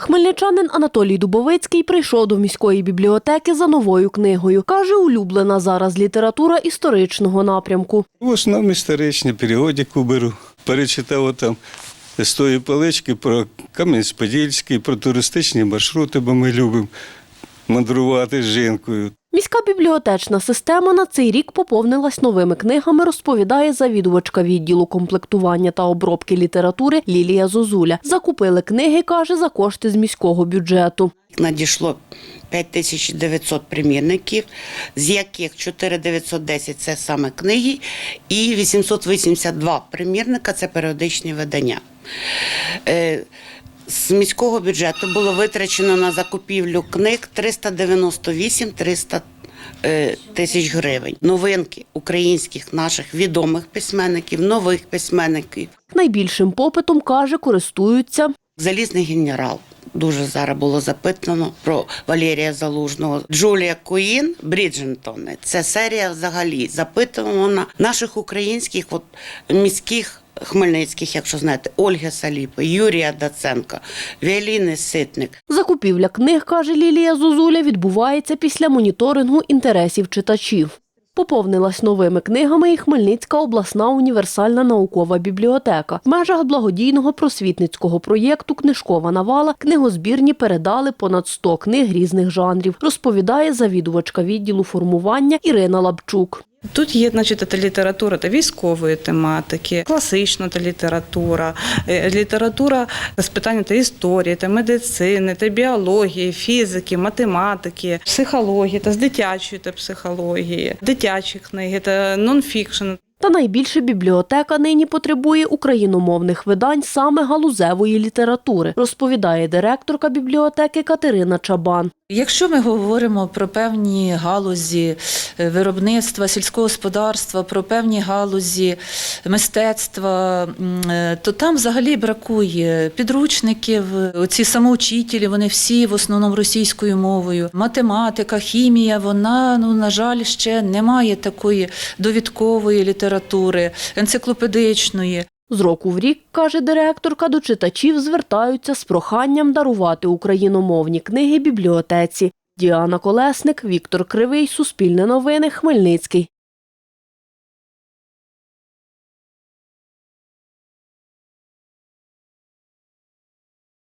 Хмельничанин Анатолій Дубовицький прийшов до міської бібліотеки за новою книгою. Каже, улюблена зараз література історичного напрямку. В основному історичні періодику беру. Перечитав там з тої палички про Кам'янець-Подільський, про туристичні маршрути, бо ми любимо мандрувати з жінкою. Міська бібліотечна система на цей рік поповнилась новими книгами, розповідає завідувачка відділу комплектування та обробки літератури Лілія Зозуля. Закупили книги, каже, за кошти з міського бюджету. Надійшло 5900 примірників, з яких 4910 – це саме книги, і 882 примірника – це періодичні видання. З міського бюджету було витрачено на закупівлю книг 398 300 е, тисяч гривень. Новинки українських наших відомих письменників, нових письменників. Найбільшим попитом, каже, користуються Залізний генерал. Дуже зараз було запитано про Валерія Залужного. Джулія Куїн, Бріджентони. Це серія взагалі запитувана наших українських от, міських хмельницьких, якщо знаєте, Ольги Саліпи, Юрія Даценка, Віаліни Ситник. Закупівля книг, каже Лілія Зозуля, відбувається після моніторингу інтересів читачів. Поповнилась новими книгами і Хмельницька обласна універсальна наукова бібліотека. В межах благодійного просвітницького проєкту Книжкова навала книгозбірні передали понад 100 книг різних жанрів, розповідає завідувачка відділу формування Ірина Лабчук. Тут є, значить, та література та військової тематики, класична та література, е, література з питань та історії, та медицини, та біології, фізики, математики, психології та з дитячої та психології, дитячі книги та нонфікшн. Та найбільше бібліотека нині потребує україномовних видань саме галузевої літератури, розповідає директорка бібліотеки Катерина Чабан. Якщо ми говоримо про певні галузі е, виробництва, сільського господарства, про певні галузі мистецтва, е, то там взагалі бракує підручників. Оці самоучителі, вони всі в основному російською мовою. Математика, хімія, вона, ну, на жаль, ще не має такої довідкової літератури, енциклопедичної. З року в рік, каже директорка, до читачів звертаються з проханням дарувати україномовні книги бібліотеці. Діана Колесник, Віктор Кривий, Суспільне новини, Хмельницький.